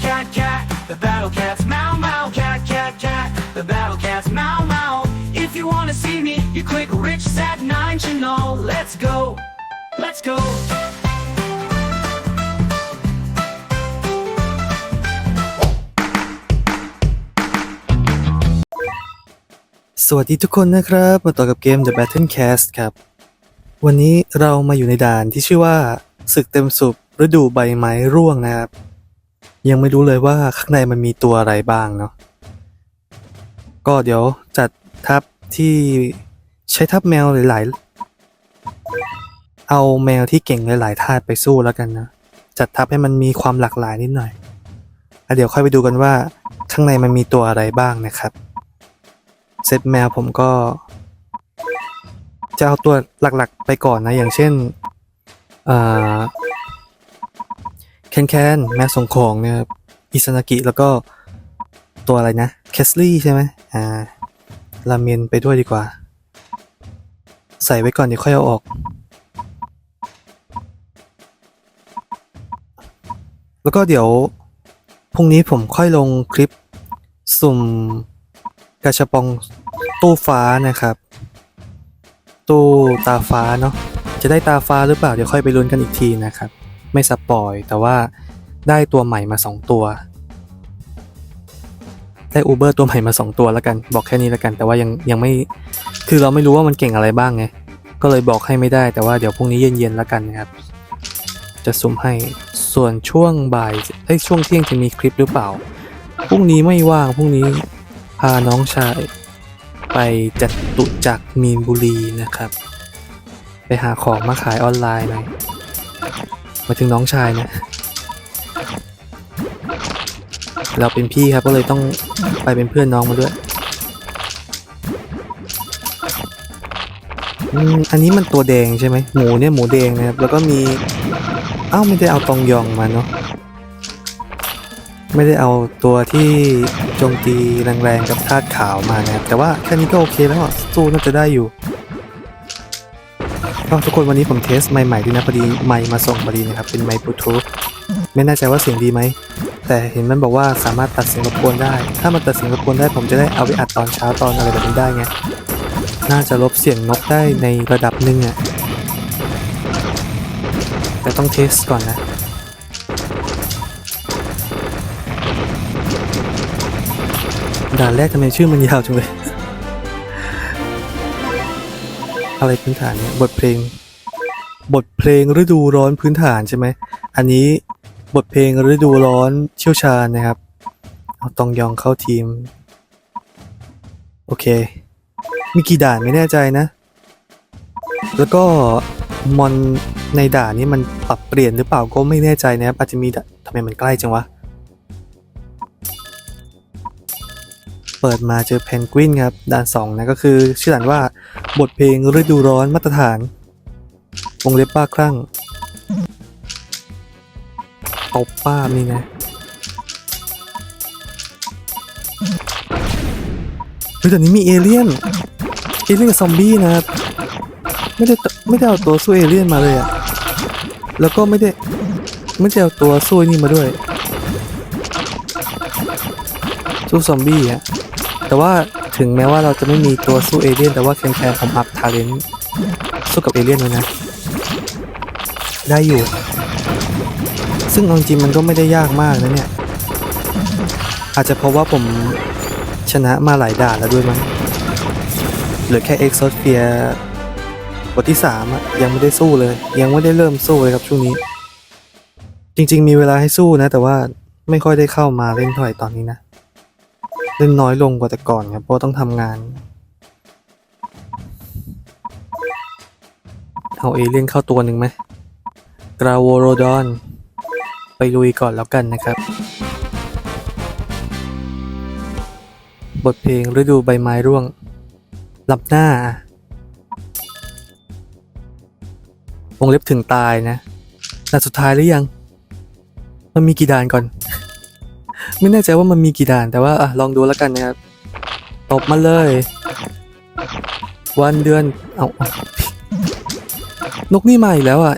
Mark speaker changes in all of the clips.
Speaker 1: cat, cat, cat. The battle cat's meow, meow, cat, cat, cat. The battle cat's meow, meow. If you wanna see me, you click Rich Sat 9 channel. Let's go. Let's go.
Speaker 2: สวัสดีทุกคนนะครับ มาต่อกับเกม The Battle Cast ครับ วันนี้เรามาอยู่ในด่านที่ชื่อว่าศึกเต็มสุบฤดูใบไม้ร่วงนะครับ ยังไม่รู้เลยว่าข้างในมันมีตัวอะไรบ้างเนาะก็เดี๋ยวจัดทัพที่ใช้ทัพแมวหลายๆ เอาแมวที่เก่งหลายๆทาสไปสู้แล้วกันนะจัดทัพให้มันมีความหลากหลายนิดหน่อยแล้วเดี๋ยวค่อยไปดูกันว่าข้างในมันมีตัวอะไรบ้างนะครับเซตแมวผมก็ จะเอาตัวหลักๆไปก่อนนะ อย่างเช่นอ่า แคนแคนแมวส่งของเนี่ยอิซานากิแล้วก็ตัวอะไรนะแคสลี่ใช่ไหมอ่าราเมนไปด้วยดีกว่า ใส่ไว้ก่อนเดี๋ยวค่อยเอาออก แล้วก็เดี๋ยวพรุ่งนี้ผมค่อยลงคลิปสุ่มกระชบปองตู้ฟ้านะครับ ตู้ตาฟ้าเนาะจะได้ตาฟ้าหรือเปล่าเดี๋ยวค่อยไปลุ้นกันอีกทีนะครับ ไม่สปอย แต่ว่าได้ตัวใหม่มา 2 ตัว ได้อูเบอร์ตัวใหม่มา 2 ตัวแล้วกัน บอกแค่นี้แล้วกัน แต่ว่ายังยังไม่ คือเราไม่รู้ว่ามันเก่งอะไรบ้างไง ก็เลยบอกให้ไม่ได้ แต่ว่าเดี๋ยวพรุ่งนี้เย็นๆแล้วกันนะครับ จะสุ่มให้ ส่วนช่วงบ่ายไอ้ช่วงเที่ยงจะมีคลิปหรือเปล่า พรุ่งนี้ไม่ว่าง พรุ่งนี้พาน้องชายไปจัดตุจักมีนบุรีนะครับ ไปหาของมาขายออนไลน์หน่อย มาถึงน้องชายนะเราเป็นพี่ครับก็เลยต้องไปเป็นเพื่อนน้องมาด้วยอืมอันนี้มันตัวแดงใช่ไหมหมูเนี่ยหมูแดงนะครับแล้วก็มีเอ้าไม่ได้เอาตองยองมาเนาะไม่ได้เอาตัวที่โจมตีแรงๆกับธาตุขาวมานะครับแต่ว่าแค่นี้ก็โอเคแล้วอะสู้น่าจะได้อยู่ ก็ทุกคนวันนี้ผมเทสไมใหม่ด้วยนะพอดีไมมาส่งพอดีนะครับ เป็นไมค์บลูทูธไม่แน่ใจว่าเสียงดีไหม แต่เห็นมันบอกว่าสามารถตัดเสียงรบกวนได้ ถ้ามันตัดเสียงรบกวนได้ผมจะได้เอาไปอัดตอนเช้าตอนอะไรแบบนี้ได้ไง น่าจะลบเสียงนกได้ในระดับหนึ่งอะแต่ต้องเทสก่อนนะด่านแรกทำไมชื่อมันยาวจังเลย อะไรพื้นฐานเนี่ยบทเพลง บทเพลงฤดูร้อนพื้นฐานใช่ไหมอันนี้บทเพลงฤดูร้อนเชี่ยวชาญนะครับ เอาตองยองเข้าทีม โอเค มีกี่ด่านไม่แน่ใจนะ แล้วก็มอนในด่านนี้มันปรับเปลี่ยนหรือเปล่าก็ไม่แน่ใจนะครับอาจจะมีด่ทำไมมันใกล้จังวะ เปิดมาเจอเพนกวินครับด่าน2นะก็คือชื่อด่านว่าบทเพลงฤดูร้อนมาตรฐานวงเล็บป้าคลั่งเอาป้านี่นะเฮ้ยแต่นี้มีเอเลี่ยนเอเลี่ยนกับซอมบี้นะครับไม่ได้ไม่ได้เอาตัวสู้เอเลี่ยนมาเลยอะแล้วก็ไม่ได้ไม่ได้เอาตัวสู้นี่มาด้วยสู้ซอมบี้อะ แต่ว่าถึงแม้ว่าเราจะไม่มีตัวสู้เอเลี่ยนแต่ว่าแคนแคนผมอัพทาเลนสู้กับเอเลี่ยนไว้นะ ได้อยู่ ซึ่งอาจริงมันก็ไม่ได้ยากมากนะเนี่ย อาจจะเพราะว่าผมชนะมาหลายด่านแล้วด้วยมั้งเหลือแค่เอ็กซ์โซเฟียบทที่สามอะยังไม่ได้สู้เลย ยังไม่ได้เริ่มสู้เลยครับช่วงนี้ จริง ๆ มีเวลาให้สู้นะ แต่ว่าไม่ค่อยได้เข้ามาเล่นเท่าไหร่ตอนนี้นะ เล่นน้อยลงกว่าแต่ก่อนครับเพราะต้องทำงาน เอาเอเลี่ยนเข้าตัวหนึ่งไหมกราโวโรดอน ไปลุยก่อนแล้วกันนะครับ บทเพลงฤดูใบไม้ร่วง หลับหน้าวงเล็บถึงตายนะแต่สุดท้ายหรือยัง มันมีกี่ด่านก่อน ไม่แน่ใจว่ามันมีกี่ด่านแต่ว่าอะลองดูแล้วกันนะครับตบมาเลย วันเดือนเอาเอานกนี่มาอีกแล้วอะ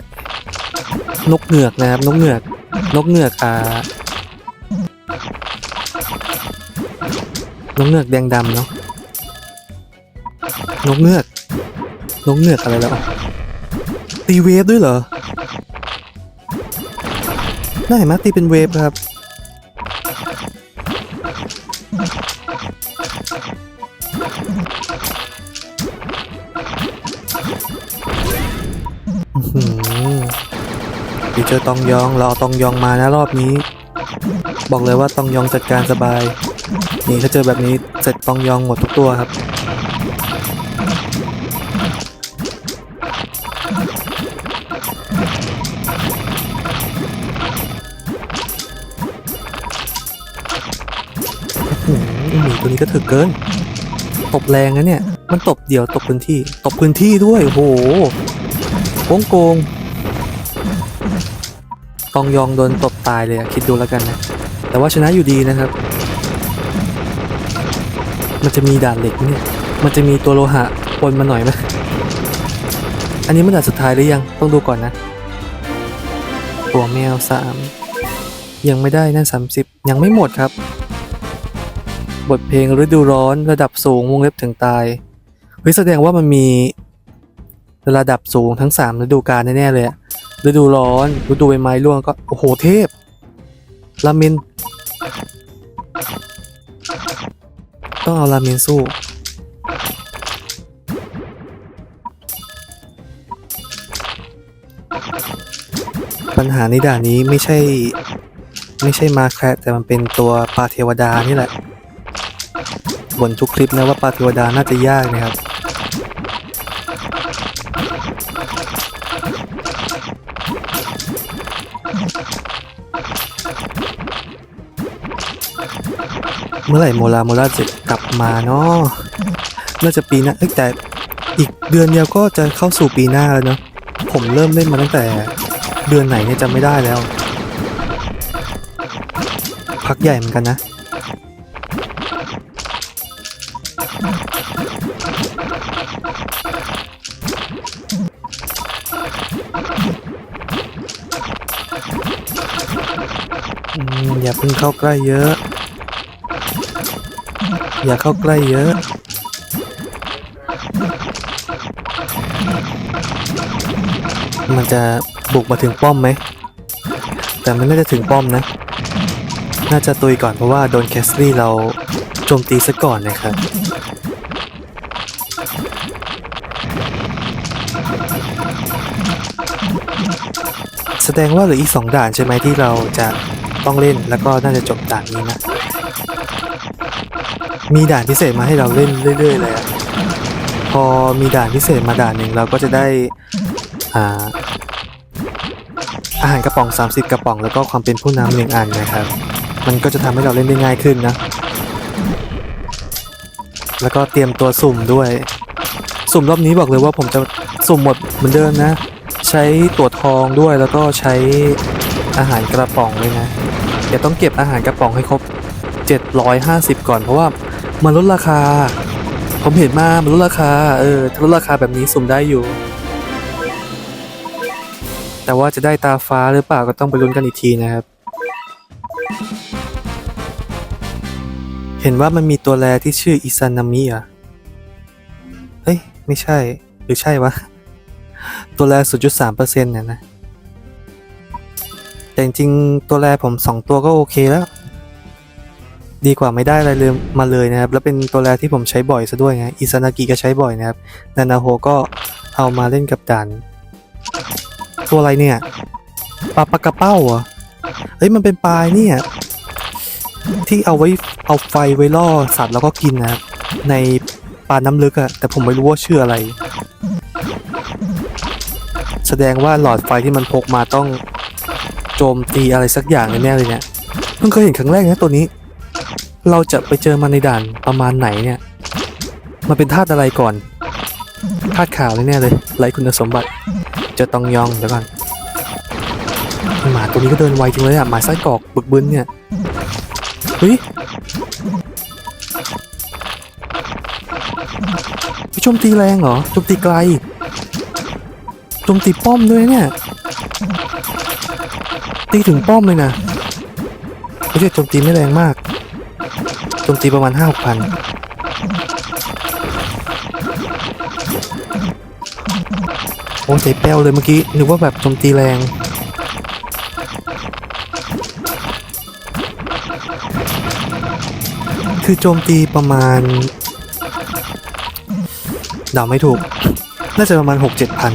Speaker 2: นกเหงือกนะครับ นกเหงือก นกเหงือกอ่านกเงือกแดงดำเนาะนกเงือกนกเงือกอะไรแล้วตีเวฟด้วยเหรอน่าเห็นไหมตีเป็นเวฟครับ เดี๋ยวเจอตองยองเราเอาตองยองมานะรอบนี้ บอกเลยว่าตองยองจัดการสบาย นี่ถ้าเจอแบบนี้เสร็จตองยองหมดทุกตัวครับโอ้โหไอ้หมีตัวนี้ก็ถึกเกิน ตบแรงนะเนี่ย มันตบเดี่ยวตบพื้นที่ ตบพื้นที่ด้วยโอ้โหโกงโกง ตองยองโดนตบตายเลยอะคิดดูแล้วกันนะ แต่ว่าชนะอยู่ดีนะครับ มันจะมีด่านเหล็กเนี่ย มันจะมีตัวโลหะปนมาหน่อยไหมอันนี้มันด่านสุดท้ายหรือยัง ต้องดูก่อนนะตัวแมวสามยังไม่ได้นั่นสามสิบยังไม่หมดครับ บทเพลงฤดูร้อนระดับสูงวงเล็บถึงตายเฮ้ยแสดงว่ามันมีระดับสูงทั้งสามฤดูกาลแน่ ๆ เลยอะ ฤดูร้อนฤดูใบไม้ร่วงก็ โอ้โหเทพราเมนต้องเอาราเมนสู้ ปัญหาในด่านนี้ไม่ใช่ ไม่ใช่มาแคระแต่มันเป็นตัวปลาเทวดานี่แหละบ่นทุกคลิปนะว่าปลาเทวดาน่าจะยากนะครับ เมื่อไหร่โมลาโมลาจะกลับมาเนาะน่าจะปีหน้าแต่อีกเดือนเดียวก็จะเข้าสู่ปีหน้าแล้วเนาะผมเริ่มเล่นมาตั้งแต่เดือนไหนเนี่ยจำไม่ได้แล้ว พักใหญ่เหมือนกันนะอย่าเพิ่งเข้าใกล้เยอะ อย่าเข้าใกล้เยอะ มันจะบุกมาถึงป้อมไหม แต่มันน่าจะถึงป้อมนะ น่าจะตุยก่อนเพราะว่าโดนแคสลี่เราโจมตีซะก่อนนะครับแสดงว่าเหลืออีกสองด่านใช่ไหมที่เราจะต้องเล่นแล้วก็น่าจะจบด่านนี้นะ มีด่านพิเศษมาให้เราเล่นเรื่อยๆเลยอะพอมีด่านพิเศษมาด่านหนึ่งเราก็จะได้อ่าอาหารกระป๋อง 30 กระป๋องแล้วก็ความเป็นผู้นำหนึ่งอันนะครับ มันก็จะทำให้เราเล่นได้ง่ายขึ้นนะ แล้วก็เตรียมตัวสุ่มด้วย สุ่มรอบนี้บอกเลยว่าผมจะสุ่มหมดเหมือนเดิมนะ ใช้ตัวทองด้วยแล้วก็ใช้อาหารกระป๋องเลยนะเดี๋ยวต้องเก็บอาหารกระป๋องให้ครบ 750 ก่อนเพราะว่า มันลดราคา ผมเห็นมามันลดราคา เออถ้าลดราคาแบบนี้สุ่มได้อยู่ แต่ว่าจะได้ตาฟ้าหรือเปล่าก็ต้องไปลุ้นกันอีกทีนะครับ เห็นว่ามันมีตัวแรที่ชื่ออิซานามิอะ เฮ้ย ไม่ใช่ หรือใช่วะ ตัวแร0.3%เนี่ยนะ แต่จริงตัวแรผม2ตัวก็โอเคแล้ว ดีกว่าไม่ได้อะไรเลยมาเลยนะครับ แล้วเป็นตัวแรกที่ผมใช้บ่อยซะด้วยไงอิซานากิก็ใช้บ่อยนะครับ นานาโฮก็เอามาเล่นกับด่านตัวอะไรเนี่ย ปลาปลากระเป้าเหรอเฮ้ยมันเป็นปลาเนี่ยที่เอาไว้เอาไฟไว้ล่อสัตว์แล้วก็กินนะครับในปลาน้ำลึกอะแต่ผมไม่รู้ว่าชื่ออะไร แสดงว่าหลอดไฟที่มันพกมาต้องโจมตีอะไรสักอย่างแน่เลยเนี่ยเพิ่งเคยเห็นครั้งแรกนะตัวนี้ เราจะไปเจอมันในด่านประมาณไหนเนี่ย มันเป็นธาตุอะไรก่อน ธาตุขาวแน่เลยไรคุณสมบัติจอตองยองเดี๋ยวก่อนหมาตัวนี้ก็เดินไวจริงเลยอะหมาไส้กรอกบึกบึนเนี่ยเฮ้ยไปโจมตีแรงเหรอโจมตีไกลโจมตีป้อมด้วยเนี่ย ตีถึงป้อมเลยนะไม่ใช่โจมตีไม่แรงมาก โจมตีประมาณห้าพันโอ้ใจแป้วเลยเมื่อกี้ นึกว่าแบบโจมตีแรง คือโจมตีประมาณเดาไม่ถูก น่าจะประมาณหกเจ็ดพัน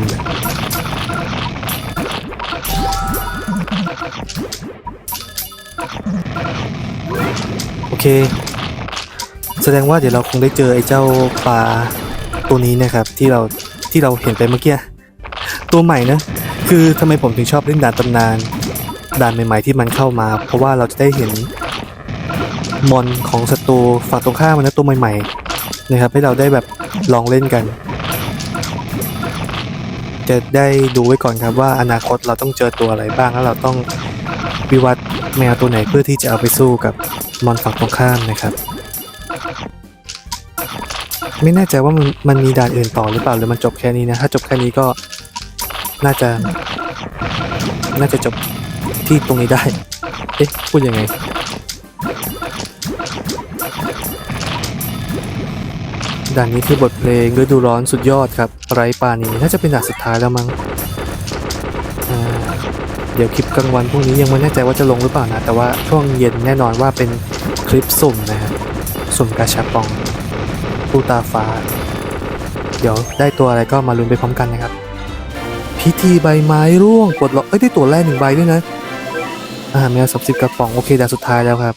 Speaker 2: โอเค แสดงว่าเดี๋ยวเราคงได้เจอไอ้เจ้าปลาตัวนี้นะครับ ที่เราที่เราเห็นไปเมื่อกี้ตัวใหม่นะคือทำไมผมถึงชอบเล่นด่านตำนานด่านใหม่ ๆ ที่มันเข้ามา เพราะว่าเราจะได้เห็นมอนของศัตรูฝั่งตรงข้ามมันนะตัวใหม่ๆนะครับ ให้เราได้แบบลองเล่นกัน จะได้ดูไว้ก่อนครับว่าอนาคตเราต้องเจอตัวอะไรบ้างแล้วเราต้องวิวัฒน์แมวตัวไหนเพื่อที่จะเอาไปสู้กับมอนฝั่งตรงข้ามนะครับ ไม่แน่ใจว่ามันมันมีด่านอื่นต่อหรือเปล่าหรือมันจบแค่นี้นะ ถ้าจบแค่นี้ก็น่าจะ น่าจะจบที่ตรงนี้ได้ เอ๊ะ พูดยังไง ด่านนี้คือบทเพลงฤดูร้อนสุดยอดครับ ไร้ปานีน่าจะเป็นด่านสุดท้ายแล้วมั้งเดี๋ยวคลิปกลางวันพรุ่งนี้ยังไม่แน่ใจว่าจะลงหรือเปล่านะ แต่ว่าช่วงเย็นแน่นอนว่าเป็นคลิปสุ่มนะฮะ สุ่มกาชาปองผู้ตาฟ้า เดี๋ยวได้ตัวอะไรก็มาลุ้นไปพร้อมกันนะครับ พิธีใบไม้ร่วงปลดล็อกเอ้ยได้ตัวแรกหนึ่งใบด้วยนะอ่าแมวสับสิบกระป๋องโอเคด่านสุดท้ายแล้วครับ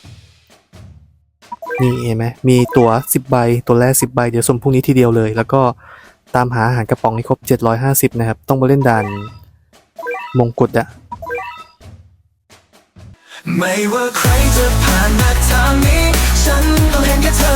Speaker 2: นี่เห็นไหมมีตัว 10 ใบ ตัวแรก 10 ใบ เดี๋ยวส่งพรุ่งนี้ทีเดียวเลย แล้วก็ตามหาอาหารกระป๋องให้ครบ 750 นะครับ ต้องมาเล่นด่านมงกุฎอะ
Speaker 1: ไม่ว่าใครจะผ่านมาทางนี้ ฉันต้อง